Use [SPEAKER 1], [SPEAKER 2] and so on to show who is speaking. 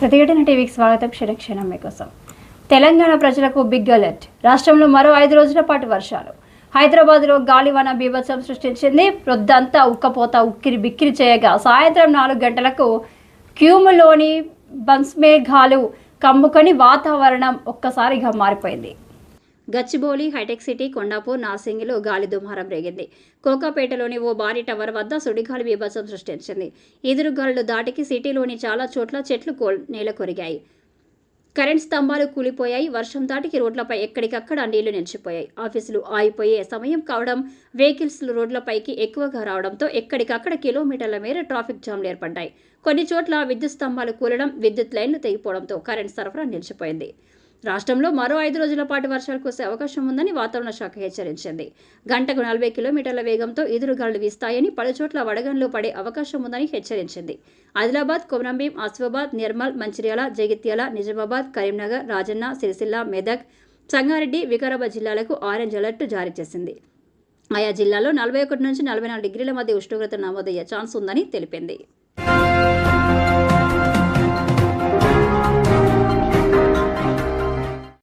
[SPEAKER 1] ప్రతిఘటన టీవీకి స్వాగతం. క్షణక్షణం మీకోసం. తెలంగాణ ప్రజలకు బిగ్ అలర్ట్. రాష్ట్రంలో మరో ఐదు రోజుల పాటు వర్షాలు. హైదరాబాద్లో గాలివాన బీభత్సం సృష్టించింది. ప్రొద్దంతా ఉక్కపోత ఉక్కిరి బిక్కిరి చేయగా సాయంత్రం నాలుగు గంటలకు క్యూములోని బన్స్మేఘాలు కమ్ముకొని వాతావరణం ఒక్కసారిగా మారిపోయింది. గచ్చిబౌలి హైటెక్ సిటీ కొండాపూర్ నార్సింగిలో గాలి దుమారం రేగింది. కోకాపేటలోని ఓ భారీ టవర్ వద్ద సుడిగాలి బీభత్సం సృష్టించింది. ఎదురుగాలులు దాటికి సిటీలోని చాలా చోట్ల చెట్లు కోల్ నేల కొరిగాయి. కరెంట్ స్తంభాలు కూలిపోయాయి. వర్షం దాటికి రోడ్లపై ఎక్కడికక్కడ నీళ్ళు నిలిచిపోయాయి. ఆఫీసులు ఆగిపోయే సమయం కావడం వెహికల్స్ రోడ్లపైకి ఎక్కువగా రావడంతో ఎక్కడికక్కడ కిలోమీటర్ల మేర ట్రాఫిక్ జామ్లు ఏర్పడ్డాయి. కొన్ని చోట్ల విద్యుత్ స్తంభాలు కూలడం విద్యుత్ లైన్లు తెగిపోవడంతో కరెంట్ సరఫరా నిలిచిపోయింది. రాష్ట్రంలో మరో ఐదు రోజుల పాటు వర్షాలు కురిసే అవకాశం ఉందని వాతావరణ శాఖ హెచ్చరించింది. గంటకు నలభై కిలోమీటర్ల వేగంతో ఎదురుగాలు వీస్తాయని పలుచోట్ల వడగండ్లు పడే అవకాశం ఉందని హెచ్చరించింది. ఆదిలాబాద్ కొమరంభీం ఆసిఫాబాద్ నిర్మల్ మంచిర్యాల జగిత్యాల నిజామాబాద్ కరీంనగర్ రాజన్న సిరిసిల్ల మెదక్ సంగారెడ్డి వికారాబాద్ జిల్లాలకు ఆరెంజ్ అలర్ట్ జారీ చేసింది. ఆయా జిల్లాలో నలభై ఒకటి నుంచి నలభై నాలుగు డిగ్రీల మధ్య ఉష్ణోగ్రత నమోదయ్యే ఛాన్స్ ఉందని తెలిపింది.